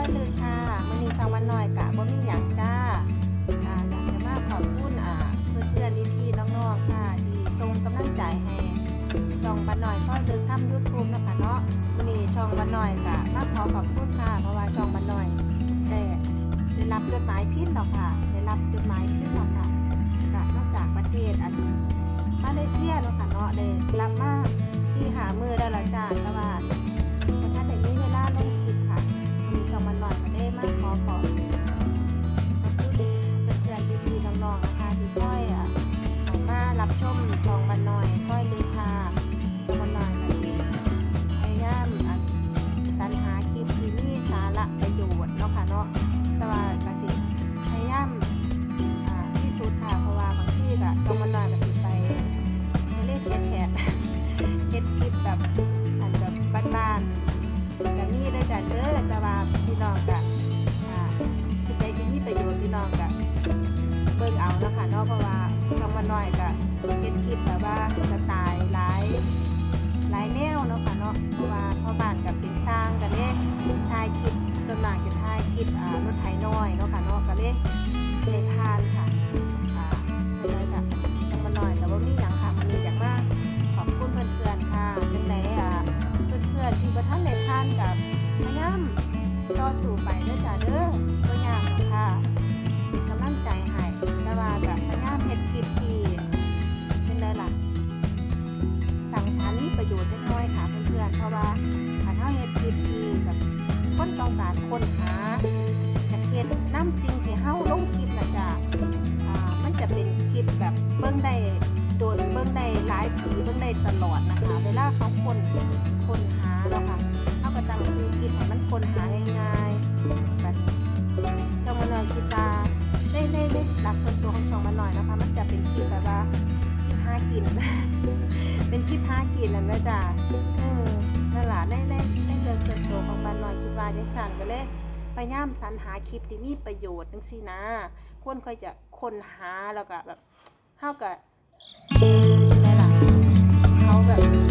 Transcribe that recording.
อยลือค่ะมื้อนี้ช่องวันน้อยกะบ่มีหยังจ้าอ่าอยากจะมาขอบคุณอ่าเพื่อนๆพี่ๆน้องๆค่ะที่ส่งกำลังใจให้ช่องวันน้อยช่อยลือทำ YouTube นะคะเนาะมื้อนี้ช่องวันน้อยกะมาขอขอบคุณค่ะ เพราะว่าช่องวันน้อยได้ได้รับจดหมายพิมพ์แล้วค่ะได้รับจดหมายพิมพ์แล้วค่ะกะมาจากประเทศอันมาเลเซียเนาะค่ะเนาะได้รับมาสี่หามือได้ล้วจ้าแต่ว่า อกมารับชมชองมันหน่อยซ้อยเลยค่ะชองมันหน่อยมาสิพยายามอันสรรหาคลิปที่มีสาระประโยชน์เนาะค่ะเนาะแต่ว่ากสิพยายามอ่าที่สุดค่ะเพราะว่าบางทีก็ชองมันหน่อยก็สิไปไปเล่นเฮ็ดแทนเฮ็ดคลิปแบบอันแบบบ้านๆก็มีด้วยกันเด้อแต่ว่าพี่น้องก็อ่าคิดใดที่มีประโยชน์พี่น้องก็ เบิ่งเอาเนะคะเนาะเพราะว่าคำว่าน้อยก็เฮ็ดคลิปแบบว่าสไตล์หลายหลายแนวเนาะค่ะเนาะเพราะว่าพ่อบ้านกับเป็นสร้างกันเด้ถ่ายคลิปจนมากจะถ่ายคลิปอ่ารถไถน้อยเนาะค่ะเนาะก็เลยได้ทานค่ะอ่าก็เลยแบบคำว่าน้อยแต่ว่ามีหยังค่ะมีอยากมาขอบคุณเพื่อนๆค่ะเป็นไหนอะเพื่อนๆทีประท่านในท่านกับพยายามต่อสู่ไปเด้อจ้าเด้อตัวยากหรอกค่ะเป็นกำลังใจให้แเพราะว่าถ้าเฮาเฮ็ดคลิปที่แบบคนต้องการค้นหาอยากเฮ็ดนํสิ่งที่เฮาลงคลิปน่ะจ้ะอ่ามันจะเป็นคลิปแบบเบิ่งได้โดนเบิ้งได้หลายปีเบิ้งได้ตลอดนะคะ เวลาเขาคนคนหาแล้วค่ะเขาก็ตั้งซื้อคลิปให้มันคนหาง่ายๆแบบจังมาหน่อยคิดว่าในในในหลักส่วนตัวของช่องมาหน่อยนะคะ มันจะเป็นคลิปแบบว่าคลิปหากิน เป็นคลิปหากินนั่นแหละจ้ะ ในในในเรื่องส่วนตัวของบานหน่อยคิดว่าจังสั่นก็เลยพยายามสรรหาคลิปที่มีประโยชน์จังซี่นะ คนค่อยจะค้นหาแล้วก็แบบเฮาก็อะไรล่ะเขาแบบ